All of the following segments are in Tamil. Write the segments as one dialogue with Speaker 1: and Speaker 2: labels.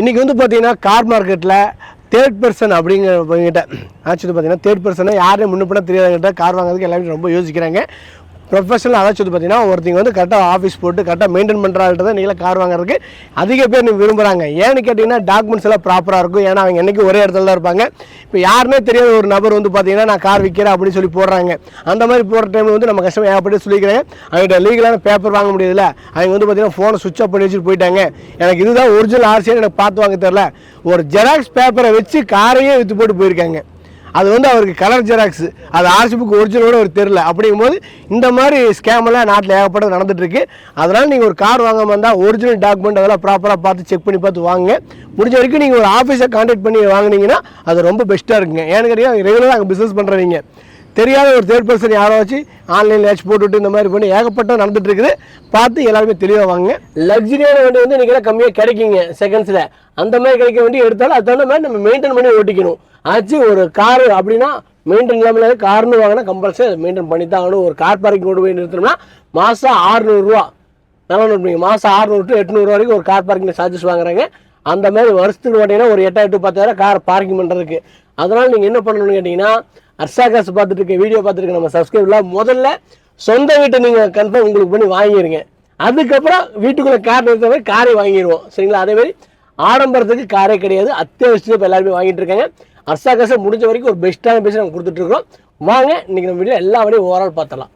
Speaker 1: இன்றைக்கி வந்து பார்த்தீங்கன்னா கார் மார்க்கெட்டில் தேர்ட் பர்சன் அப்படிங்கிறவங்கிட்ட ஆக்சுவலி பார்த்தீங்கன்னா தேர்ட் பர்சனை யாரையும் முன்னப்பட தெரியாதவங்கிட்ட கார் வாங்குறதுக்கு எல்லாமே ரொம்ப யோசிக்கிறாங்க. ப்ரொஃபஷனல் அதாச்சும் பார்த்தீங்கன்னா ஒருத்தங்க வந்து கரெக்டாக ஆஃபீஸ் போட்டு கரெக்டாக மெயின்டைன் பண்ணுறாள்ன்றதை நீங்களே கார் வாங்குறதுக்கு அதிக பேர் நீ விரும்புகிறாங்க ஏன்னு கேட்டிங்கன்னா டாக்குமெண்ட்ஸ் எல்லாம் ப்ராப்பராக இருக்கும். ஏன்னா அவங்க என்றைக்கு ஒரே இடத்துல தான் இருப்பாங்க. இப்போ யாருமே தெரியாத ஒரு நபர் வந்து பார்த்தீங்கன்னா நான் கார் விற்கிறேன் அப்படின்னு சொல்லி போடுறாங்க. அந்த மாதிரி போடுற டைமில் வந்து நம்ம கஷ்டமாக ஏற்பட்டு சொல்லிக்கிறாங்க? அவங்ககிட்ட லீகலான பேப்பர் வாங்க முடியல அவங்க வந்து பார்த்தீங்கன்னா ஃபோனை சுவிச் ஆஃப் பண்ணி வச்சுட்டு போயிட்டாங்க. எனக்கு இதுதான் ஒரிஜினல் ஆர்சின்னு எனக்கு பார்த்து வாங்க தெரில ஒரு ஜெராக்ஸ் பேப்பரை வச்சு காரையே விற்று போட்டு போயிருக்காங்க. அது வந்து அவருக்கு கலர் ஜெராக்ஸ் அது ஆர்சி புக் ஒரிஜினலோட அவர் தெரில அப்படிங்கும் போது இந்த மாதிரி ஸ்கேமெல்லாம் நாட்டில் ஏகப்பட்டது நடந்துகிட்ருக்கு அதனால் நீங்கள் ஒரு கார் வாங்காமல் இருந்தால் ஒரிஜினல் டாக்குமெண்ட் அதெல்லாம் ப்ராப்பராக பார்த்து செக் பண்ணி பார்த்து வாங்க முடிஞ்ச வரைக்கும் நீங்கள் ஒரு ஆஃபீஸை கான்டாக்ட் பண்ணி வாங்குனீங்கன்னா அது ரொம்ப பெஸ்ட்டாக இருக்குங்க. ஏன்னு கேட்டீங்கன்னா ரெகுலராக அங்கே பிஸ்னஸ் பண்ணுறவங்க தெரியாத ஒரு தேர்ட் பர்சன் யாரோ வச்சு ஆன்லைனில் ஏச்சு போட்டுவிட்டு இந்த மாதிரி பண்ணி ஏகப்பட்ட நடந்துட்டு இருக்குது பார்த்து எல்லாருமே தெளிவாக வாங்க லக்ஸரியான வண்டி வந்து இன்றைக்கி கம்மியாக கிடைக்குங்க செகண்ட்ஸில் அந்த மாதிரி கிடைக்க வண்டி எடுத்தாலும் அது தகுந்த மாதிரி நம்ம மெயின்டைன் பண்ணி ஓட்டிக்கணும். ஆச்சு ஒரு காரு அப்படின்னா மெயின்டைன் இல்லாமல் கார்னு வாங்கினா கம்பல்சரி அதை மெயின்டைன் பண்ணி தான் ஆகணும். ஒரு கார் பார்க்கிங் கொண்டு போய் நிறுத்தணும்னா மாதம் ஆறுநூறுரூவா நல்லா நோட் மாதம் ஆறுநூறு டு எட்நூறு வரைக்கும் ஒரு கார் பார்க்கிங் சார்ஜஸ் வாங்குறாங்க. அந்த மாதிரி வருஷத்துக்கு ஓட்டிங்கன்னா ஒரு எட்டாயிரம் டு பத்தாயிரம் கார் பார்க்கிங் பண்ணுறதுக்கு அதனால் நீங்கள் என்ன பண்ணணும்னு கேட்டிங்கன்னா அர்ஷா காசு பார்த்துட்டு இருக்க வீடியோ பார்த்துருக்க நம்ம சப்ஸ்கிரைப்லாம் முதல்ல சொந்த வீட்டை நீங்கள் கன்ஃபார்ம் உங்களுக்கு பண்ணி வாங்கிடுங்க அதுக்கப்புறம் வீட்டுக்குள்ளே கார் நிறுத்த மாதிரி காரை வாங்கிடுவோம் சரிங்களா? அதேமாதிரி ஆடம்பரத்துக்கு காரே கிடையாது. அத்தியாவசியம் இப்போ எல்லாருமே வாங்கிட்டு இருக்காங்க. அர்ஷா காசை முடிஞ்ச வரைக்கும் ஒரு பெஸ்ட்டான பேசி நம்ம கொடுத்துட்ருக்கோம் வாங்க இன்னைக்கு நம்ம வீடியோ எல்லா வழியும் ஓவரால் பார்த்தலாம்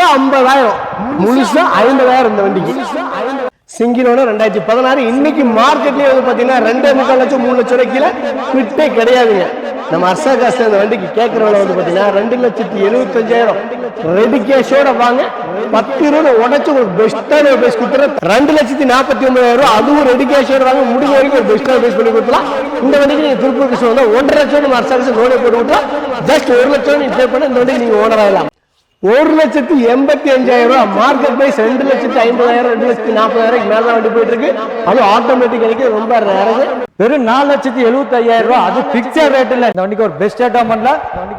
Speaker 1: முழுசா ஐம்பதாயிரம். முழுசா ஐம்பதாயிரம் இந்த வண்டிக்கு. சிங்கினோட ரெண்டாயிரத்தி பதினாறு இன்னைக்கு மார்க்கெட்லயே வந்து பாத்தீங்கன்னா ரெண்டே முக்கால் லட்சம் மூணு லட்சம் ரூபாய் கீழே கிடையாதுங்க. நம்ம அர்சா காசு அந்த வண்டிக்கு கேட்கற வேலை வந்து பாத்தீங்கன்னா ரெண்டு லட்சத்தி எழுபத்தஞ்சாயிரம் ரெடி கேஷோட வாங்க பத்து ரூபா உடச்சு ஒரு பெஸ்டான பேஸ் கொடுத்துறேன். ரெண்டு லட்சத்தி நாற்பத்தி ஒன்பதாயிரம் ரூபாய் அதுவும் ரெடி கேஷோட வாங்க முடிஞ்ச வரைக்கும் ஒரு பெஸ்டான பேஸ் பண்ணி கொடுத்துலாம் இந்த வண்டிக்கு நீங்க திருப்பூர் கிருஷ்ணன் வந்தா ஒன்றரை லட்சம் நம்ம அர்சா காசு லோனே போட்டு விட்டுலாம் ஜஸ்ட் ஒரு லட்சம் நீங்க பே பண்ண இந்த வண்டிக்கு நீங்க ஓனர் ஆகலாம் ஒரு லட்சத்தி எண்பத்தி அஞ்சாயிரம் ரூபாய். மார்க்கெட் பிரைஸ் ரெண்டு லட்சத்தி ஐம்பதாயிரம் ரெண்டு லட்சத்தி நாற்பதாயிரம் மேல தான் வண்டி போயிட்டு இருக்கு அதுவும் ஆட்டோமேட்டிக் ரொம்ப ரேரு
Speaker 2: வெறும் நாலு லட்சத்தி எழுபத்தி ஐயாயிரம் ரூபாய். அது பிக்சர் ரேட் இல்ல. இந்த வண்டிக்கு ஒரு பெஸ்ட் ரேட்டா பண்ணல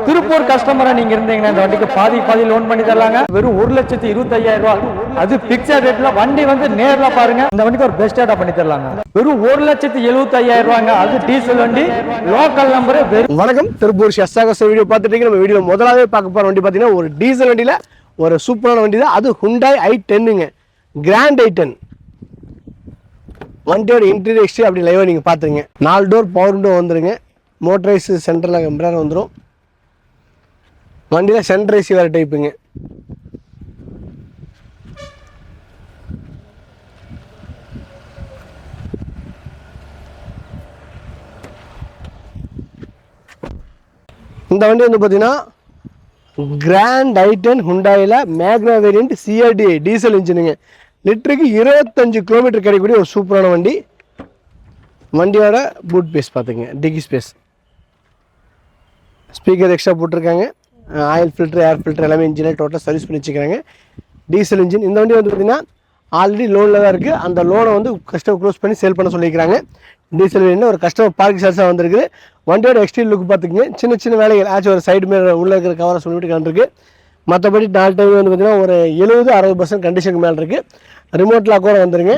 Speaker 2: திருப்பூர் கஸ்டமரா நீங்க இருந்தீங்கன்னா இந்த வண்டிக்கு பாதி பாதி லோன் பண்ணி தரலாங்க. வெறும் ஒரு லட்சத்தி இருபத்தி ஐயாயிரம் ரூபாய். அது பிக்சர் ரேட்ல வண்டி வந்து நேர்ல பாருங்க. இந்த வண்டிக்கு ஒரு பெஸ்ட் ரேட்டா பண்ணி தரலாங்க. வெறும் ஒரு லட்சத்தி எழுபத்தி ஐயாயிரம் ரூபாங்க அது டீசல் வண்டி லோக்கல் நம்பர்
Speaker 1: வணக்கம். திருப்பூர் ஷஸ்தாகஸ் வீடியோ பார்த்துட்டு நம்ம வீடியோ முதலாவே பார்க்க போற வண்டி பாத்தீங்கன்னா ஒரு டீசல் வண்டியில்? ஒரு சூப்பரான வண்டி தான் அது Hyundai i டென்னுங்க grand i ten வண்டியோட இன்டீரியர் எக்ஸ்ட்ரீ அப்படி லைவாக நீங்கள் பார்த்துருங்க. நாலு டோர் பவர் விண்டோ வந்துருங்க. மோட்டரைஸ் சென்டரில் மிரர் வந்துடும் வண்டியில் சென்ட்ரைஸ் வேறு டைப்புங்க இந்த வண்டி வந்து பார்த்தீங்கன்னா கிராண்ட் ஐட்டன் ஹுண்டாயில் மேக்னா வேரியண்ட் சிஆர்டி டீசல் இன்ஜினுங்க லிட்டருக்கு இருபத்தஞ்சு கிலோமீட்டர் கிடைக்கக்கூடிய ஒரு சூப்பரான வண்டி. வண்டியோட பூட் பேஸ் பார்த்துங்க டிக்கி ஸ்பேஸ் ஸ்பீக்கர் எக்ஸ்ட்ரா போட்டிருக்காங்க. ஆயில் ஃபில்டர் ஏர் ஃபில்டர் எல்லாமே இன்ஜினில் டோட்டலாக சர்வீஸ் பண்ணி வச்சுக்கிறாங்க டீசல் இன்ஜின் இந்த வண்டி வந்து பார்த்திங்கன்னா ஆல்ரெடி லோனில் தான் இருக்குது அந்த லோனை வந்து கஸ்டமர் க்ளோஸ் பண்ணி சேல் பண்ண சொல்லியிருக்கிறாங்க. டீசல் வேணும் ஒரு கஸ்டமர் பார்க் சார்ஜாக வந்திருக்கு வண்டியோட எக்ஸ்டீரியர் லுக் பார்த்துக்குங்க. சின்ன சின்ன வேலைகள் ஆச்சும் ஒரு சைடு மேலே உள்ளே இருக்கிற கவரை சொல்லிட்டு கண்டிருக்கு மற்றபடி நாலு டைம் வந்து பார்த்திங்கன்னா ஒரு எழுபது அறுபது பர்சன்ட் கண்டிஷனுக்கு மேலே இருக்குது ரிமோட்டில் கூட வந்துருங்க.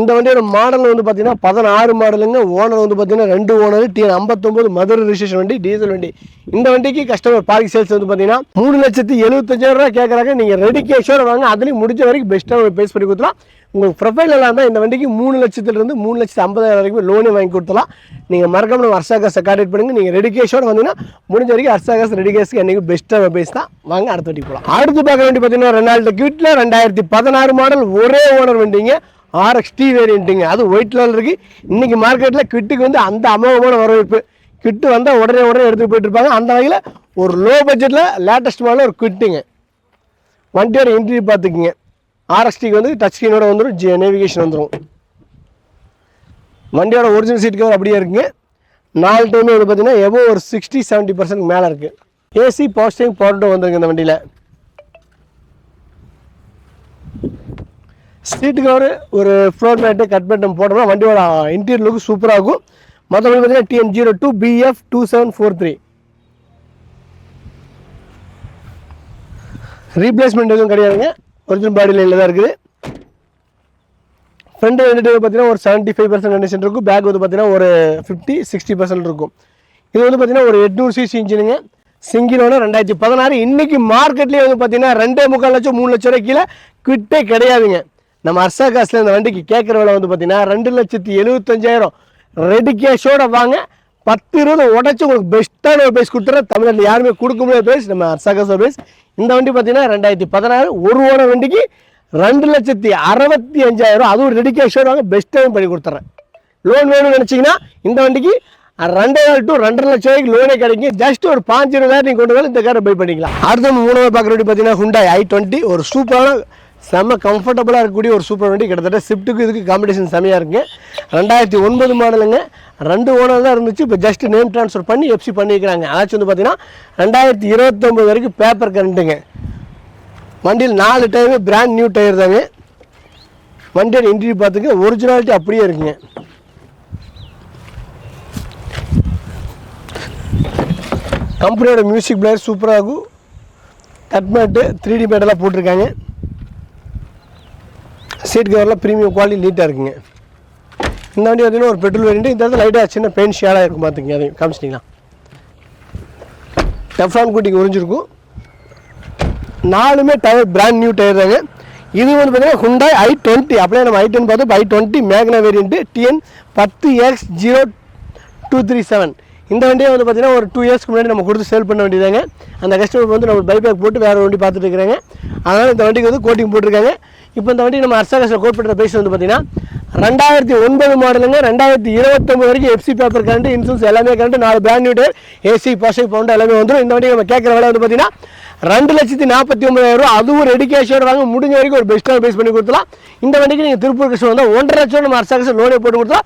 Speaker 1: இந்த வண்டியோட மாடல் வந்து பார்த்தீங்கன்னா பதினாறு மாடலுங்க ஓனர் வந்து பார்த்தீங்கன்னா ரெண்டு ஓனர் டி ஐம்பத்தொம்பது மதுரை ரிஜிஸ்ட்ரேஷன் வண்டி டீசல் வண்டி. இந்த வண்டிக்கு கஸ்டமர் பார்க் சேல்ஸ் வந்து பார்த்தீங்கன்னா மூணு லட்சத்தி எழுபத்தஞ்சாயிரம் ரூபா கேட்குறாங்க நீங்கள் ரெடி கேஷோட வாங்க. அதுலேயும் முடிஞ்ச வரைக்கும் பெஸ்ட்டாக பேஸ் பண்ணி கொடுத்துலாம் உங்களுக்கு ப்ரொஃபைல் எல்லாம் இந்த வண்டிக்கு மூணு லட்சத்துலேருந்து மூணு லட்சத்து ஐம்பதாயிரம் வரைக்கும் லோனே வாங்கி கொடுத்தலாம் நீங்கள் மறக்காம நம்ம அர்ஷாகாஸை கான்டாக்ட் பண்ணுங்கள் நீங்கள் ரெடி கேஷோடு வந்தீங்கன்னா முடிஞ்ச வரைக்கும் அர்ஷாகாஸ் ரெடி கேஸ்க்கு என்றைக்கு பெஸ்ட்டாக பேஸ் தான். வாங்க அடுத்த வண்டி போகலாம் அடுத்து பார்க்க வேண்டி பார்த்தீங்கன்னா ரெண்டாயிரத்து கியூட்டில் ரெண்டாயிரத்தி பதினாறு மாடல் ஒரே ஓனர் வண்டிங்க. ஆர்எக்ஸ் டி வேரியண்ட்டுங்க அது ஒயிட் கலர் இருக்குது இன்றைக்கி மார்க்கெட்டில் கிட்டுக்கு வந்து அந்த அமோகமான வரவேற்பு. கிட்டு வந்தால் உடனே உடனே எடுத்துகிட்டு போயிட்டுருப்பாங்க அந்த வகையில் ஒரு லோ பட்ஜெட்டில் லேட்டஸ்ட் மாடலில் ஒரு கிட்டுங்க வண்டியோட இன்டர்வியூ பார்த்துக்குங்க. ஆர்எஸ்டிக்கு வந்து டச் ஸ்க்ரீனோட வந்துடும் ஜி நேவிகேஷன் வந்துடும் வண்டியோட ஒரிஜினல் சீட் கவர் அப்படியே இருக்குங்க. நாலு டைமே வந்து பார்த்தீங்கன்னா எவோ ஒரு சிக்ஸ்டி செவன்ட்டி பர்சன்ட் மேலே இருக்குது ஏசி பாசிட்டிவ் பவர் வந்துருங்க இந்த வண்டியில். சீட்டு கவர் ஒரு ஃப்ளோர் மேட்டு கட் பட்டம் போட்டோம்னா வண்டியோட இன்டீரியர் லுக் சூப்பராக இருக்கும். மற்றபடி பார்த்தீங்கன்னா TN zero two PF two seven four three replacement எதுவும் கிடையாதுங்க. ஒரிஜினல் பாடி லைனில் தான் இருக்குது. ஃப்ரண்ட் வந்துட்டு பார்த்தீங்கன்னா ஒரு செவன்ட்டி ஃபைவ் பர்சன்ட் கண்டிஷன் இருக்கும். பேக் வந்து பார்த்தீங்கன்னா ஒரு ஃபிஃப்டி சிக்ஸ்டி பர்சன்ட் இருக்கும். இது வந்து பார்த்தீங்கன்னா ஒரு எட்நூறு சிசி இன்ஜினுங்க சிங்கினோட ரெண்டாயிரத்தி பதினாறு. இன்றைக்கி மார்க்கெட்லேயே வந்து பார்த்தீங்கன்னா ரெண்டே முக்கால் லட்சம் மூணு லட்சம் ரூபாய் கீழே கிட்டே கிடையாதுங்க. நம்ம அர்சா காசில் இந்த வண்டிக்கு கேட்குற விலை வந்து பார்த்தீங்கன்னா ரெண்டு லட்சத்தி எழுபத்தஞ்சாயிரம் ரெடி கேஷோட வாங்க. பத்து இருபது உடச்சி உங்களுக்கு பெஸ்ட்டான ஒரு ப்ரைஸ் கொடுத்துறேன். தமிழ்நாட்டில் யாருமே கொடுக்க முடியாத பேஸ் நம்ம அர்சா பேஸ் இந்த வண்டி பார்த்தீங்கன்னா ரெண்டாயிரத்தி பதினாறு ஒரு ஓன வண்டிக்கு ரெண்டு லட்சத்தி அறுபத்தி அஞ்சாயிரம் அதுவும் ரெடி வாங்க பெஸ்ட்டாகவும் பண்ணி கொடுத்துட்றேன் லோன் வேணும்னு நினச்சிங்கன்னா இந்த வண்டிக்கு ரெண்டே நாள் டு ரெண்டரை லட்சம் ரூபாய்க்கு லோனே கிடைக்கும். ஜஸ்ட் ஒரு பாஞ்சு இருபதாயிரம் நீங்கள் கொண்டு வந்து இந்த காரை பை பண்ணிக்கலாம். அடுத்த மூணாவது பார்க்குற வண்டி பார்த்தீங்கன்னா ஹுண்டாய் ஐ டுவெண்ட்டி ஒரு சூப்பரான செம்ம கம்ஃபர்டபுளாக இருக்கக்கூடிய ஒரு சூப்பர் வண்டி. கிட்டத்தட்ட ஸ்விஃப்ட்டுக்கு இதுக்கு காம்படிஷன் செமையாக இருக்குங்க ரெண்டாயிரத்தி ஒன்பது மாடலுங்க ரெண்டு ஓனர் தான் இருந்துச்சு. இப்போ ஜஸ்ட் நேம் ட்ரான்ஸ்ஃபர் பண்ணி எஃப்சி பண்ணியிருக்கிறாங்க அதாச்சும் வந்து பார்த்தீங்கன்னா ரெண்டாயிரத்தி இருபத்தொம்பது வரைக்கும் பேப்பர் கரண்ட்டுங்க வண்டியில் நாலு டயரு பிராண்ட் நியூ டயர் தாங்க. வண்டியோட இன்டீரியர் பார்த்துங்க ஒரிஜினாலிட்டி அப்படியே இருக்குங்க. கம்பெனியோட மியூசிக் பிளேயர் சூப்பராக இருக்கும். கட் த்ரீ டி மேட்டெல்லாம் போட்டிருக்காங்க. சீட் கவர்லாம் ப்ரீமியம் குவாலிட்டி நீட்டாக இருக்குங்க. இந்த வண்டி பார்த்தீங்கன்னா ஒரு பெட்ரோல் வேரியண்ட் இந்த இடத்துல லைட்டாக சின்ன பெயிண்ட் ஷேடாக இருக்கும் பார்த்துங்க அதையும் காமிச்சிட்டிங்களா? டெஃப்ரான் கூட்டிக்கு உறிஞ்சிருக்கும். நாலுமே டயர் பிராண்ட் நியூ டயர் தாங்க. இது வந்து பார்த்தீங்கன்னா ஹுண்டாய் ஐ டுவெண்ட்டி அப்படியே நம்ம ஐ டென் பார்த்தோம். I twenty Magna variant TN பத்து X zero two three seven இந்த வண்டியை வந்து பார்த்தீங்கன்னா ஒரு டூ இயர்ஸ்க்கு முன்னாடி நம்ம கொடுத்து சேல் பண்ண வேண்டியதாங்க அந்த கஸ்டமர் வந்து நம்ம பைபேக் போட்டு வேறு வண்டி பார்த்துட்டு இருக்கிறாங்க. அதனால் இந்த வண்டிக்கு வந்து கோட்டிங் போட்டிருக்காங்க. இப்போ இந்த வண்டி நம்ம அர்சாகஸில் கோட் பண்ணுற ப்ரைஸ் வந்து பார்த்தீங்கன்னா ரெண்டாயிரத்தி ஒன்பது மாடலுங்க. ரெண்டாயிரத்தி இருபத்தொம்பது வரைக்கும் எஃப்சி பேப்பர் கரண்ட் இன்சூரன்ஸ் எல்லாமே கரண்ட் நாலு பிராண்ட் நியூ ஏசி பசை பவுண்ட் எல்லாமே வந்துடும் இந்த வண்டி நம்ம கேட்குற விலை வந்து பார்த்தீங்கன்னா ரெண்டு லட்சத்தி நாற்பத்தி ஒன்பதாயிரம் ரூபா அதுவும் ரெடி கேஷோட வாங்க. முடிஞ்ச வரைக்கும் ஒரு பெஸ்ட்டாக பேஸ் பண்ணி கொடுத்துலாம் இந்த வண்டிக்கு நீங்கள் திருப்பூர் கிருஷ்ணன் வந்தால் ஒன்றரை லட்சம் நம்ம அர்சாகஸ் லோனே போட்டு கொடுத்தா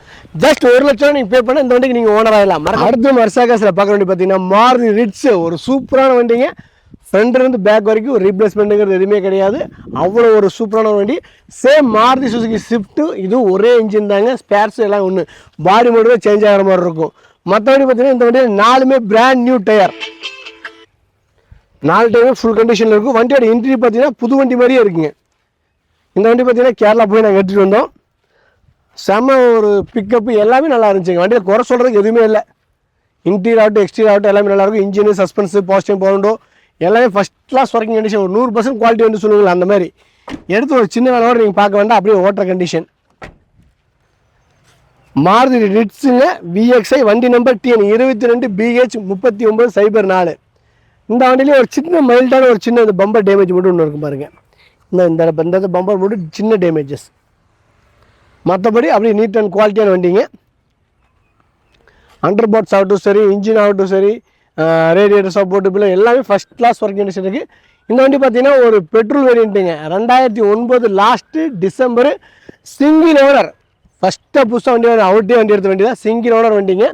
Speaker 1: ஜஸ்ட் ஒரு லட்சம் நீங்கள் பே பண்ண இந்த வண்டிக்கு நீங்கள் ஓனர் ஆகலாம் அடுத்து நம்ம அர்சாகஸில் பார்க்குற வண்டி பார்த்தீங்கன்னா மாருதி ரிட்ஸ் ஒரு சூப்பரான வண்டிங்க. ஃப்ரண்ட்லேருந்து பேக் வரைக்கும் ரீப்ளேஸ்மெண்ட்டுங்கிறது எதுவுமே கிடையாது. அவ்வளோ ஒரு சூப்பரான வண்டி. சேம் மாருதி சுசுகி ஸ்விஃப்ட்டு இதுவும் ஒரே இன்ஜின் தாங்க. ஸ்பேர்ஸும் எல்லாம் ஒன்று பாடி மட்டுமே சேஞ்ச் ஆகிற மாதிரி இருக்கும். மற்றபடி பார்த்தீங்கன்னா இந்த வண்டியில் நாலுமே பிராண்ட் நியூ டயர் நாலு டயரும் ஃபுல் கண்டிஷனில் இருக்கும். வண்டியோட இன்ட்ரி பார்த்தீங்கன்னா புது வண்டி மாதிரியே இருக்குங்க. இந்த வண்டி பார்த்தீங்கன்னா கேரளா போய் நாங்கள் எடுத்துகிட்டு வந்தோம். செம்ம ஒரு பிக்கப்பு எல்லாமே நல்லா இருந்துச்சுங்க. வண்டியில் குறை சொல்கிறதுக்கு எதுவுமே இல்லை. இன்டீரியர் ஆகட்டும் எக்ஸ்டீரியர் ஆகட்டும் எல்லாமே நல்லாயிருக்கும் இன்ஜினு சஸ்பென்ஸு பாசிட்டிவ் பவுண்டோ எல்லாமே ஃபஸ்ட் கிளாஸ் ஒர்க்கிங் கண்டிஷன் ஒரு நூறு பர்சன்ட் குவாலிட்டி வந்து சொல்லுங்கள் அந்த மாதிரி. எடுத்து ஒரு சின்ன வேலையோட நீங்கள் பார்க்க வேண்டாம் அப்படியே ஓட்டுற கண்டிஷன் மாருதி ரிட்ஸுங்க விஎக்ஸ்ஐ வண்டி நம்பர் டிஎன் இருபத்தி ரெண்டு பிஹெச் முப்பத்தி ஒம்பது சைபர் நாலு. இந்த வண்டியிலே ஒரு சின்ன மைல்டான ஒரு சின்ன இந்த பம்பர் டேமேஜ் மட்டும் ஒன்று இருக்கும் பாருங்க. இந்த இந்த இந்த பம்பர் மட்டும் சின்ன டேமேஜஸ் மற்றபடி அப்படியே நீட் அண்ட் குவாலிட்டியான வண்டிங்க. அண்டர் பாட்ஸ் ஆகட்டும் சரி இன்ஜின் ஆகட்டும் சரி ரேடியேட்டர் சப்போர்ட்டு பிள்ளை எல்லாமே ஃபஸ்ட் கிளாஸ் ஒர்க் கண்டிஷன் இருக்குது இந்த வண்டி பார்த்தீங்கன்னா ஒரு பெட்ரோல் வேரியண்ட்டுங்க ரெண்டாயிரத்தி ஒன்பது லாஸ்ட்டு டிசம்பர் சிங்கிள் ஓனர் ஃபஸ்ட்டாக புதுசாக வண்டி அவுட்டே வண்டி எடுத்த வண்டி தான் சிங்கிள் ஓனர் வண்டிங்க.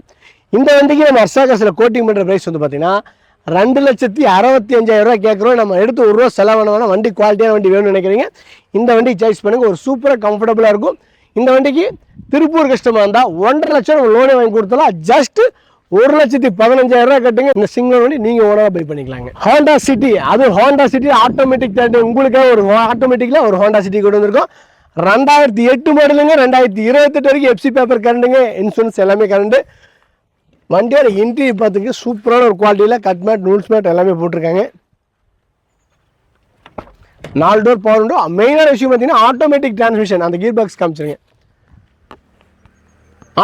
Speaker 1: இந்த வண்டிக்கு நம்ம அர்சாகாசில் கோட்டிங் பண்ணுற ப்ரைஸ் வந்து பார்த்தீங்கன்னா ரெண்டு லட்சத்தி அறுபத்தி அஞ்சாயிரம் ரூபா கேட்குறோம். நம்ம எடுத்து ஒரு ரூபா செலவு பண்ண வண்டி குவாலிட்டியான வண்டி வேணும்னு நினைக்கிறீங்க. இந்த வண்டி சாய்ஸ் பண்ணுங்கள் ஒரு சூப்பராக கம்ஃபர்டபுளாக இருக்கும். இந்த வண்டிக்கு திருப்பூர் கஷ்டமாக இருந்தால் ஒன்றரை லட்சம் லோனே வாங்கி கொடுத்தலாம் ஜஸ்ட்டு ஒரு லட்சத்தி பதினஞ்சாயிரம் ரூபாய் கட்டுங்க. இந்த சிங்கிள் வண்டி நீங்கள் ஓனராக பை பண்ணிக்கலாங்க. ஹோண்டா சிட்டி அது ஹோண்டா சிட்டி ஆட்டோமேட்டிக் தாண்டி உங்களுக்காக ஒரு ஆட்டோமேட்டிக்ல ஒரு ஹோண்டா சிட்டி கொண்டு வந்திருக்கோம். ரெண்டாயிரத்தி எட்டு மாடலுங்க ரெண்டாயிரத்தி இருபத்தெட்டு வரைக்கும் எஃப்சி பேப்பர் கரண்டுங்க இன்சூரன்ஸ் எல்லாமே கரண்டு வண்டியோட இன்டீரியர் பார்த்துக்கு சூப்பரான ஒரு குவாலிட்டியில் கட் மேட் நூல்ஸ் மேட் எல்லாமே போட்டிருக்காங்க. நாலு டோர் பவர் டோர் மெயினான விஷயம் பார்த்தீங்கன்னா ஆட்டோமேட்டிக் டிரான்ஸ்மிஷன் அந்த கீர் பாக்ஸ் காமிச்சிருங்க.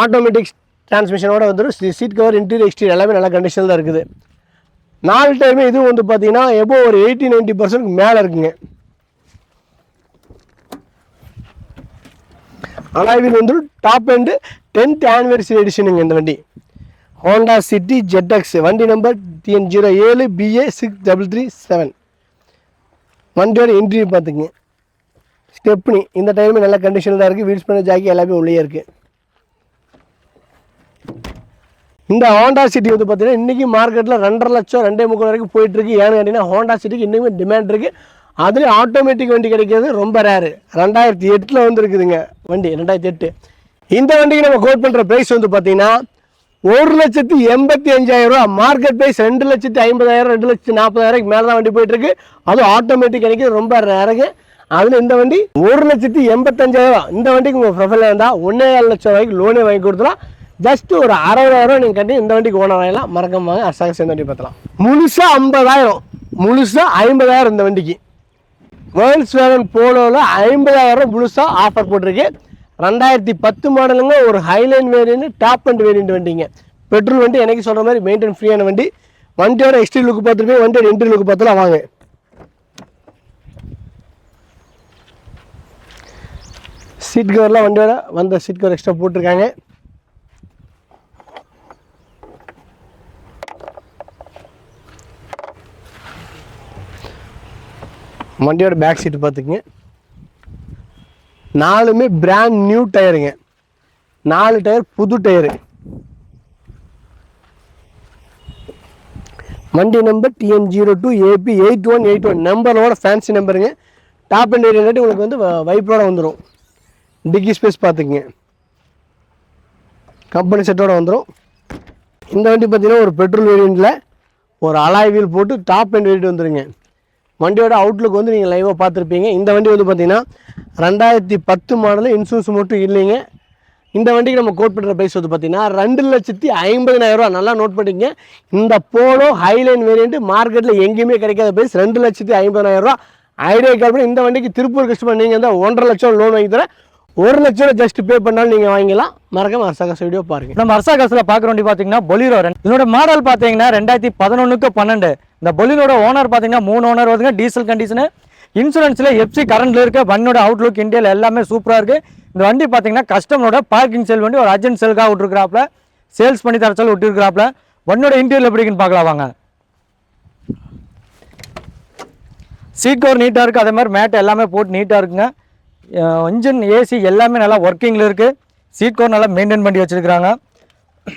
Speaker 1: ஆட்டோமேட்டிக் டிரான்ஸ்மிஷனோட வந்துடும் சீட் கவர் இன்டீரியர் எக்ஸ்டீரியர் எல்லாமே நல்ல கண்டிஷனில் தான் இருக்குது. நாலு டைமே இதுவும் வந்து பார்த்தீங்கன்னா எப்போ ஒரு எயிட்டி நைன்ட்டி பர்சன்ட் மேலே இருக்குங்க. அலாய்வில் வந்து டாப் அண்டு டென்த் ஆனிவர்சரி எடிஷனுங்க இந்த வண்டி. ஹோண்டா சிட்டி ஜெட்எக்ஸ் வண்டி நம்பர் டிஎன் ஜீரோ ஏழு PA six double three seven வண்டியோட இன்டர்வியூ பார்த்துங்க ஸ்டெப்னி இந்த டைமில் நல்ல கண்டிஷனில் தான் இருக்குது வீல்ஸ் பண்ண ஜாக்கி எல்லாமே உள்ளே இருக்குது இந்த ஹோண்டா சிட்டி வந்து பார்த்தீங்கன்னா இன்றைக்கி மார்க்கெட்டில் ரெண்டரை லட்சம் ரெண்டே முக்கால் வரைக்கும் போயிட்டுருக்கு. ஏன்னு கேட்டிங்கன்னா ஹோண்டா சிட்டிக்கு இன்னுமே டிமாண்ட் இருக்குது அதுலேயும் ஆட்டோமேட்டிக் வண்டி கிடைக்கிறது ரொம்ப ரேரு ரெண்டாயிரத்தி எட்டில் வந்துருக்குதுங்க. வண்டி ரெண்டாயிரத்தி எட்டு. இந்த வண்டிக்கு நம்ம கோட் பண்ணுற ப்ரைஸ் வந்து பார்த்தீங்கன்னா ஒரு லட்சத்தி எண்பத்தி அஞ்சாயிரரூவா ரூபா. மார்க்கெட் ப்ரைஸ் ரெண்டு லட்சத்தி ஐம்பதாயிரம் ரெண்டு லட்சத்தி நாற்பதாயிரம் மேலே தான் வண்டி போயிட்டுருக்கு. அதுவும் ஆட்டோமேட்டிக் கிடைக்கிறது ரொம்ப ரேருங்க அதில் இந்த வண்டி ஒரு லட்சத்தி எண்பத்தஞ்சாயிரம் இந்த வண்டிக்கு உங்கள் ப்ரொஃபைல் இருந்தால் ஒன்றே ஏழு லட்சம் ரூபாய்க்கு லோனே வாங்கி கொடுத்துலாம் ஜஸ்ட் ஒரு அறுபதாயிரம் நீங்கள் கட்டி இந்த வண்டிக்கு ஓன வாங்கலாம் மறக்காம வாங்க அசாக சேர்ந்த வண்டி பார்த்தலாம் முழுசாக ஐம்பதாயிரம். முழுசாக ஐம்பதாயிரம் இந்த வண்டிக்கு. வேர்ல்ட்ஸ் வேகன் போலோவில் ஐம்பதாயிரம் முழுசாக ஆஃபர் போட்டிருக்கு. ரெண்டாயிரத்தி பத்து மாடலுங்க ஒரு highline variant top and variant வண்டிங்க. பெட்ரோல் வண்டி எனக்கு சொல்கிற மாதிரி மெயின்டைன் ஃப்ரீயான வண்டி. வண்டியோட எக்ஸ்ட்ரீ லுக் பார்த்துருப்பேன் வண்டியோட இன்ட்ரி லுக் பார்த்துலாம் வாங்க. சீட் கவர்லாம் வண்டியோட வந்த சீட் கவர் எக்ஸ்ட்ரா போட்டிருக்காங்க. வண்டியோட பேக் சீட் பார்த்துக்குங்க. நாலுமே பிராண்ட் நியூ டயருங்க நாலு டயர் புது டயரு வண்டி number TN zero two AB eight one eight one நம்பரோட ஃபேன்சி நம்பருங்க டாப் அண்ட் ஏரியாட்டி உங்களுக்கு வந்து வைப்போட வந்துடும் டிக்கி ஸ்பேஸ் பார்த்துக்குங்க. கம்பெனி செட்டோட வந்துடும் இந்த வண்டி பார்த்தீங்கன்னா ஒரு பெட்ரோல் வேரியண்ட்டில் ஒரு அலாய் வீல் போட்டு டாப் அண்ட் வேரியண்ட் வந்துடுங்க வண்டியோட அவுட்லுக் வந்து நீங்கள் லைவாக பார்த்துருப்பீங்க. இந்த வண்டி வந்து பார்த்தீங்கன்னா ரெண்டாயிரத்தி பத்து மாடலு இன்சூரன்ஸ் மட்டும் இல்லைங்க. இந்த வண்டிக்கு நம்ம கோட் பண்ணுற ப்ரைஸ் வந்து பார்த்தீங்கன்னா ரெண்டு லட்சத்தி ஐம்பதினாயிரரூவா நல்லா நோட் பண்ணிக்கங்க. இந்த போலோ ஹைலைன் வேரியன்ட்டு மார்க்கெட்டில் எங்கேயுமே கிடைக்காத ப்ரைஸ் ரெண்டு லட்சத்தி ஐம்பதினாயிரரூவா ஐடியா கால் இந்த வண்டிக்கு திருப்பூர் கஸ்டமர் நீங்கள் வந்து ஒன்றரை லட்சம் லோன் வாங்கி தரேன் ஒரு லட்ச ரூபா ஜஸ்ட் பே பண்ணாலும் நீங்கள் வாங்கிக்கலாம். மறக்காம அரசாங்க வீடியோ பாருங்க.
Speaker 2: நம்ம அர்சா பார்க்குற வண்டி பாத்தீங்கன்னா பொலிரோ இதோட மாடல் பாத்தீங்கன்னா ரெண்டாயிரத்தி பதினொன்னுக்கு பன்னெண்டு. இந்த பொலினோட ஓனர் பாத்தீங்கன்னா மூணு ஓனர் வருதுங்க டீசல் கண்டிஷனு இன்சூரன்ஸ்ல எஃப்சி கரண்ட்ல இருக்க வண்டியோட அவுட்லுக் இந்தியாவில் எல்லாமே சூப்பரா இருக்கு. இந்த வண்டி பாத்தீங்கன்னா கஸ்டமரோட பார்க்கிங் செல் வண்டி ஒரு அர்ஜென்ட் செல்காக விட்டுருக்காப்ல சேல்ஸ் பண்ணி தர சொல்லி விட்டுருக்காப்ல வண்டியோட இன்டீரியல் எப்படி பார்க்கலாம் வாங்க. சீட் கவர் நீட்டாக இருக்குது அதே மாதிரி மேட் எல்லாமே போட்டு நீட்டாக இருக்குங்க. இன்ஜின் ஏசி எல்லாமே நல்லா ஒர்க்கிங்கில் இருக்குது சீட் கோர் நல்லா மெயின்டைன் பண்ணி வச்சுருக்குறாங்க.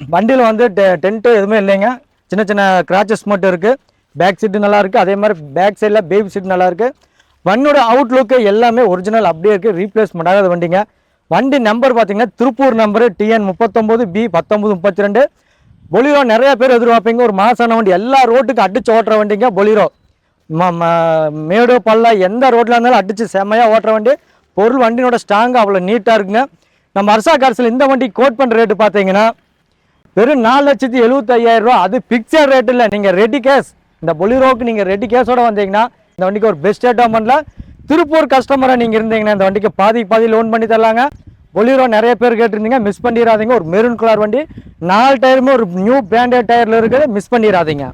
Speaker 2: வண்டியில் வந்து டெ- டென்ட்டு எதுவுமே இல்லைங்க. சின்ன சின்ன கிராச்சஸ் மட்டும் இருக்குது பேக் சீட்டு நல்லாயிருக்கு அதே மாதிரி பேக் சைடில் பேபி சீட் நல்லாயிருக்கு இருக்குது வண்டியோட அவுட்லுக்கு எல்லாமே ஒரிஜினல் அப்படியே இருக்குது ரீப்ளேஸ்மெண்ட் ஆகாத வண்டிங்க. வண்டி நம்பர் பார்த்தீங்கன்னா திருப்பூர் நம்பரு டிஎன் முப்பத்தொம்போது பி பத்தொம்போது முப்பத்தி ரெண்டு பொலிரோ நிறையா பேர் எதிர்பார்ப்பீங்க. ஒரு மாசான வண்டி. எல்லா ரோட்டுக்கு அடிச்சு ஓட்டுற வண்டிங்க பொலிரோ ம- ம- மேடு பள்ளம் எந்த ரோட்டில் இருந்தாலும் அடித்து செம்மையாக ஓட்டுற வண்டி. பொருள் வண்டியோட ஸ்ட்ராங்காக அவ்வளோ நீட்டாக இருக்குங்க. நம்ம அர்சா கார்ஸில் இந்த வண்டி கோட் பண்ணுற ரேட்டு பார்த்தீங்கன்னா வெறும் நாலு லட்சத்தி எழுபத்தையாயிரரூவா அது பிக்சர் ரேட் இல்லை. நீங்கள் ரெடி கேஸ் இந்த பொலிரோவுக்கு நீங்கள் ரெடி கேஸோட வந்தீங்கன்னா இந்த வண்டிக்கு ஒரு பெஸ்ட் ரேட்டாக திருப்பூர் கஸ்டமராக நீங்கள் இருந்தீங்கன்னா இந்த வண்டிக்கு பாதி பாதி லோன் பண்ணி தரலாங்க. பொலிரோ நிறைய பேர் கேட்டிருந்தீங்க மிஸ் பண்ணிடாதீங்க. ஒரு மெரூன் கலர் வண்டி. நாலு டயருமே ஒரு நியூ பிராண்டட் டயரில் இருக்குது மிஸ் பண்ணிடாதீங்க.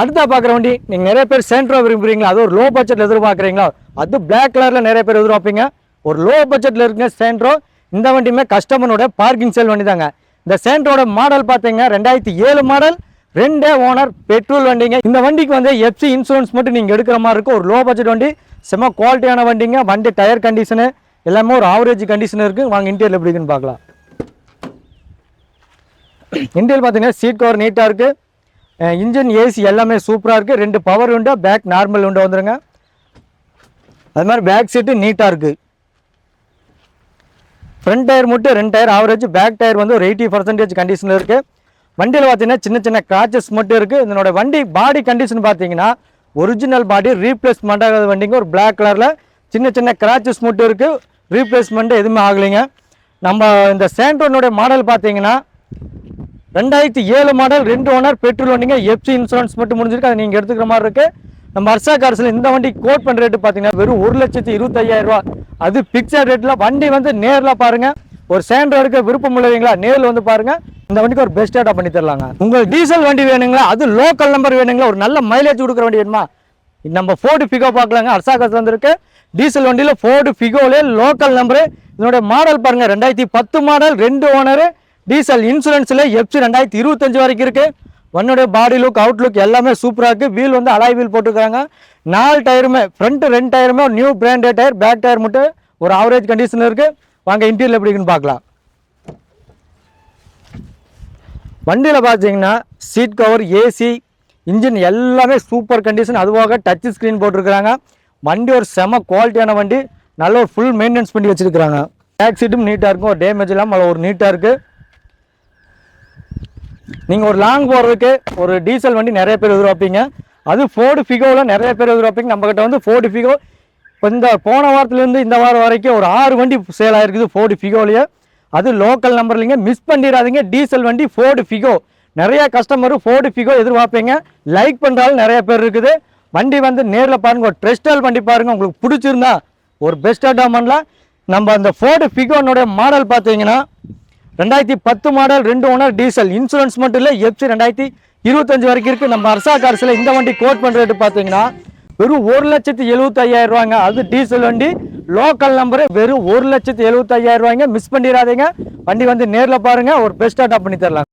Speaker 2: அடுத்தா பார்க்குற வண்டி நீங்கள் நிறைய பேர் சென்ட்ரோ விரும்புறீங்களா? அது ஒரு லோ பட்ஜெட்டில் எதிர்பார்க்குறீங்களா? அது பிளாக் கலரில் நிறைய பேர் எதிர்பார்ப்பீங்க. ஒரு லோ பட்ஜெட்டில் இருக்க சேண்ட்ரோ இந்த வண்டியுமே கஸ்டமரோட பார்க்கிங் செல் வண்டி தாங்க இந்த சேண்ட்ரோட மாடல் பார்த்தீங்கன்னா ரெண்டாயிரத்தி ஏழு மாடல் ரெண்டே ஓனர் பெட்ரோல் வண்டிங்க. இந்த வண்டிக்கு வந்து எஃப்சி இன்சூரன்ஸ் மட்டும் நீங்கள் எடுக்கிற மாதிரி இருக்கும். ஒரு லோ பட்ஜெட் வண்டி செம்ம குவாலிட்டியான வண்டிங்க. வண்டி டயர் கண்டிஷனு எல்லாமே ஒரு ஆவரேஜ் கண்டிஷன் இருக்குது வாங்க இன்டீரியல் எப்படி இருக்குன்னு பார்க்கலாம். இன்டீரியல் பார்த்தீங்கன்னா சீட் கவர் நீட்டாக இருக்குது இன்ஜின் ஏசி எல்லாமே சூப்பராக இருக்குது ரெண்டு power window back normal window வந்துடுங்க அது மாதிரி பேக் சீட்டு நீட்டாக இருக்குது ஃப்ரண்ட் டயர் மட்டும் ரெண்டு டயர் ஆவரேஜ் பேக் டயர் வந்து ஒரு எயிட்டி பர்சன்டேஜ் கண்டிஷனில் இருக்குது வண்டியில் பார்த்தீங்கன்னா சின்ன சின்ன கிராச்சஸ் மட்டும் இருக்குது இதனோட வண்டி பாடி கண்டிஷன் பார்த்தீங்கன்னா ஒரிஜினல் பாடி ரீப்ளேஸ்மெண்ட் ஆகாத வண்டிங்க. ஒரு பிளாக் கலரில் சின்ன சின்ன கிராச்சஸ் மட்டும் இருக்குது ரீப்ளேஸ்மெண்ட் எதுவுமே ஆகலைங்க. நம்ம இந்த சேண்ட்ரோனுடைய மாடல் பார்த்தீங்கன்னா ரெண்டாயிரத்தி ஏழு மாடல் ரெண்டு ஓனர் பெட்ரோல் வண்டிங்க எஃப்சி இன்சூரன்ஸ் மட்டும் முடிஞ்சிருக்கு. அதை நீங்கள் எடுத்துக்கிற மாதிரி இருக்குது நம்ம அர்சா கார்ஸில் இந்த வண்டி கோட் பண்ணுற ரேட்டு பார்த்தீங்கன்னா வெறும் ஒரு லட்சத்தி இருபத்தையாயிரம் ரூபா. அது பிக்சர் ரேட்டில் வண்டி வந்து நேரில் பாருங்கள் ஒரு சேண்டர் எடுக்க விருப்பம் உள்ளவங்களா நேரில் வந்து பாருங்க. இந்த வண்டிக்கு ஒரு பெஸ்ட் ரேட்டாக பண்ணி தரலாங்க. உங்களுக்கு டீசல் வண்டி வேணுங்களா? அது லோக்கல் நம்பர் வேணுங்களா? ஒரு நல்ல மைலேஜ் கொடுக்குற வண்டி வேணுமா? நம்ம ஃபோர்டு ஃபிகோ பார்க்கலாங்க. அர்சா காசு வந்திருக்கு. டீசல் வண்டியில் ஃபோர்டு ஃபிகோலே லோக்கல் நம்பரு இதனுடைய மாடல் பாருங்கள் ரெண்டாயிரத்தி பத்து மாடல் ரெண்டு ஓனரு டீசல் இன்சூரன்ஸில் எஃப்சி ரெண்டாயிரத்தி இருபத்தஞ்சு வரைக்கும் இருக்குது ஒன்னுடைய பாடி லுக் அவுட் லுக் எல்லாமே சூப்பராக இருக்குது வீல் வந்து அலாய் வீல் போட்டுருக்காங்க நாலு டயருமே ஃப்ரண்ட் ரெண்டு டயருமே ஒரு new branded tyre back tyre மட்டும் ஒரு ஆவரேஜ் கண்டிஷனில் இருக்குது வாங்க இன்டீரியர் எப்படி இருக்குன்னு பார்க்கலாம். வண்டியில் பார்த்தீங்கன்னா சீட் கவர் ஏசி இன்ஜின் எல்லாமே சூப்பர் கண்டிஷன் அதுவாக டச் ஸ்க்ரீன் போட்டிருக்கிறாங்க. வண்டி ஒரு செம குவாலிட்டியான வண்டி. நல்ல ஒரு ஃபுல் மெயின்டெனன்ஸ் பண்ணி வச்சுருக்கிறாங்க. பேக் சீட்டும் நீட்டாக இருக்கும். ஒரு டேமேஜ் இல்லாமல் ஒரு நீட்டாக இருக்குது நீங்கள் ஒரு லாங் போகிறதுக்கு ஒரு டீசல் வண்டி நிறைய பேர் எதிர்பார்ப்பீங்க. அது ஃபோர்டு ஃபிகோவில் நிறைய பேர் எதிர்பார்ப்பீங்க. நம்மக்கிட்ட வந்து ஃபோர்டு ஃபிகோ இப்போ இந்த போன வாரத்துலேருந்து இந்த வாரம் வரைக்கும் ஒரு ஆறு வண்டி சேல் ஆகிருக்குது ஃபோர்டு ஃபிகோலையே அது லோக்கல் நம்பர் இல்லைங்க. மிஸ் பண்ணிடாதீங்க. டீசல் வண்டி ஃபோர்டு ஃபிகோ நிறையா கஸ்டமரும் ஃபோர்டு ஃபிகோ எதிர்பார்ப்பீங்க. லைக் பண்ணுறாலும் நிறைய பேர் இருக்குது. வண்டி வந்து நேரில் பாருங்கள் ஒரு ட்ரெஸ்டால் வண்டி பாருங்கள் உங்களுக்கு பிடிச்சிருந்தா ஒரு பெஸ்ட் டாமன்ல நம்ம அந்த ஃபோர்டு ஃபிகோனுடைய மாடல் பார்த்தீங்கன்னா ரெண்டாயிரத்தி பத்து மாடல் ரெண்டு ஓனர் டீசல். இன்சூரன்ஸ் மட்டும் இல்லை எஃப்சி ரெண்டாயிரத்தி இருபத்தஞ்சு வரைக்கும் இருக்கு. நம்ம அர்சா கார்ஸில் இந்த வண்டி கோட் பண்ணுற ரேட்டு பார்த்தீங்கன்னா வெறும் ஒரு லட்சத்தி எழுபத்தி ரூபாங்க அது டீசல் வண்டி. லோக்கல் நம்பரு வெறும் ஒரு லட்சத்தி எழுபத்தி ரூபாய்ங்க. மிஸ் பண்ணிடாதீங்க. வண்டி வந்து நேரில் பாருங்க. ஒரு பெஸ்ட்டாக டாப் பண்ணி தரலாம்.